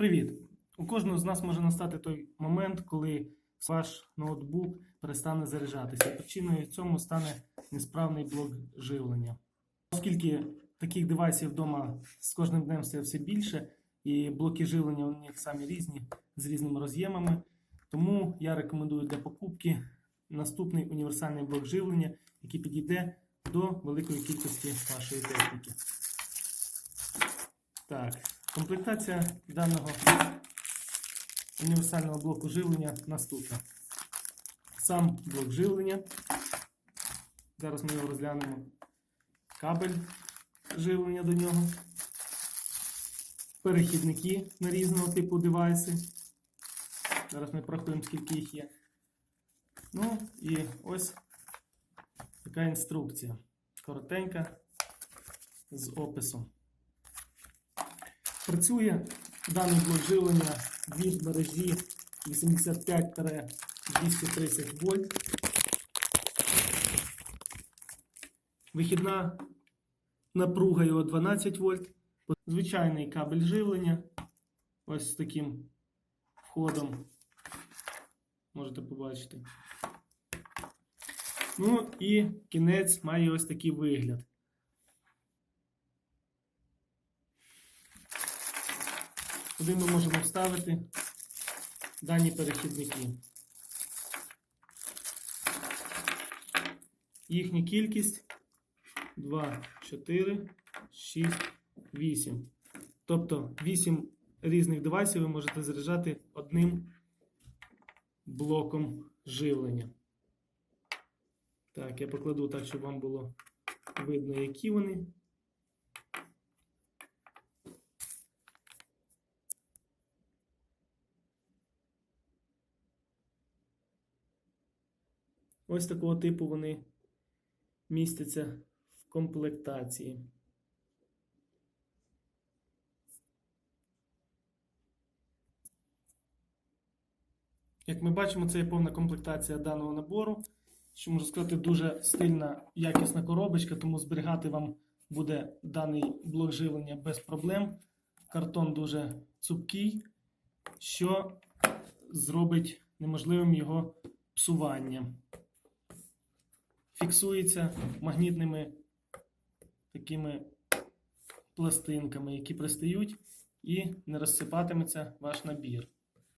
Привіт! У кожного з нас може настати той момент, коли ваш ноутбук перестане заряджатися. Причиною цьому стане несправний блок живлення. Оскільки таких девайсів вдома з кожним днем стає все більше, і блоки живлення у них самі різні з різними роз'ємами, тому я рекомендую для покупки наступний універсальний блок живлення, який підійде до великої кількості вашої техніки. Так, комплектація даного універсального блоку живлення наступна. Сам блок живлення. Зараз ми його розглянемо. Кабель живлення до нього. Перехідники на різного типу девайси. Зараз ми порахуємо, скільки їх є. Ну і ось така інструкція. Коротенька з описом. Працює даний блок живлення від мережі 85-230 вольт. Вихідна напруга його 12 вольт. Звичайний кабель живлення. Ось з таким входом. Можете побачити. Ну і кінець має ось такий вигляд. Куди ми можемо вставити дані перехідники. Їхня кількість 2, 4, 6, 8. Тобто 8 різних девайсів ви можете заряджати одним блоком живлення. Так, я покладу так, щоб вам було видно, які вони. Ось такого типу вони містяться в комплектації. Як ми бачимо, це є повна комплектація даного набору. Що можу сказати, дуже стильна, якісна коробочка, тому зберігати вам буде даний блок живлення без проблем. Картон дуже цупкий, що зробить неможливим його псування фіксується магнітними такими пластинками, які пристають і не розсипатиметься ваш набір.